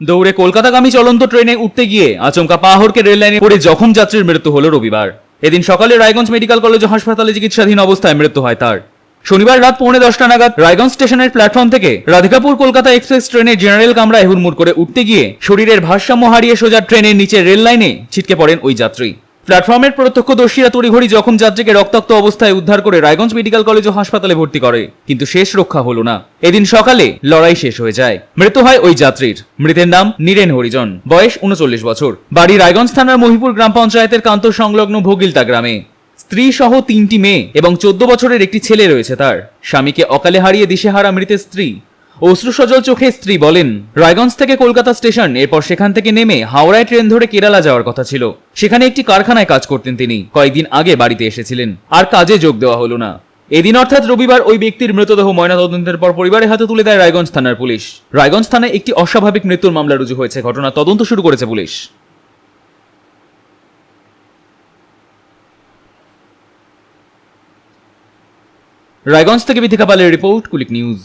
দৌড়ে কলকাতাগামী চলন্ত ট্রেনে উঠতে গিয়ে আচমকা পাহড়কে রেললাইনে পড়ে জখম যাত্রীর মৃত্যু হল রবিবার। এদিন সকালে রায়গঞ্জ মেডিকেল কলেজ হাসপাতালে চিকিৎসাধীন অবস্থায় মৃত্যু হয় তার। শনিবার রাত পৌনে দশটা নাগাদ রায়গঞ্জ স্টেশনের প্ল্যাটফর্ম থেকে রাধিকাপুর কলকাতা এক্সপ্রেস ট্রেনে জেনারেল কামরায় হুড়মুড় করে উঠতে গিয়ে শরীরের ভারসাম্য হারিয়ে সোজা ট্রেনের নিচে রেল লাইনে ছিটকে পড়েন ওই যাত্রী। প্ল্যাটফর্মের প্রত্যক্ষদর্শীরা তড়িঘড়ি জখম যাত্রীকে রক্তাক্ত অবস্থায় উদ্ধার করে রায়গঞ্জ মেডিকেল কলেজ ও হাসপাতালে ভর্তি করে, কিন্তু শেষ রক্ষা হলো না। এদিন সকালে লড়াই শেষ হয়ে যায়। মৃত্যু হয় ওই যাত্রীর। মৃতের নাম নীরেন হরিজন। বয়স উনচল্লিশ বছর। বাড়ি রায়গঞ্জ থানার মহিপুর গ্রাম পঞ্চায়েতের কান্ত সংলগ্ন ভোগিলতা গ্রামে। স্ত্রী সহ তিনটি মেয়ে এবং চোদ্দ বছরের একটি ছেলে রয়েছে তার। স্বামীকে অকালে হারিয়ে দিশেহারা মৃতের স্ত্রী অশ্রুসজল চোখে স্ত্রী বলেন, রায়গঞ্জ থেকে কলকাতা স্টেশন, এরপর সেখান থেকে নেমে হাওড়ায় ট্রেন ধরে কেরালা যাওয়ার কথা ছিল। সেখানে একটি কারখানায় কাজ করতেন তিনি। কয়েকদিন আগে বাড়িতে এসেছিলেন। আর কাজে যোগ দেওয়া হলো না। এদিন অর্থাৎ রবিবার ওই ব্যক্তির মৃতদেহ ময়নাতদন্তের পর পরিবারের হাতে তুলে দেয় রায়গঞ্জ থানার পুলিশ। রায়গঞ্জ থানায় একটি অস্বাভাবিক মৃত্যুর মামলা রুজু হয়েছে। ঘটনা তদন্ত শুরু করেছে পুলিশ। রায়গঞ্জ থেকে বিথিকা পালের রিপোর্ট, কুলিক নিউজ।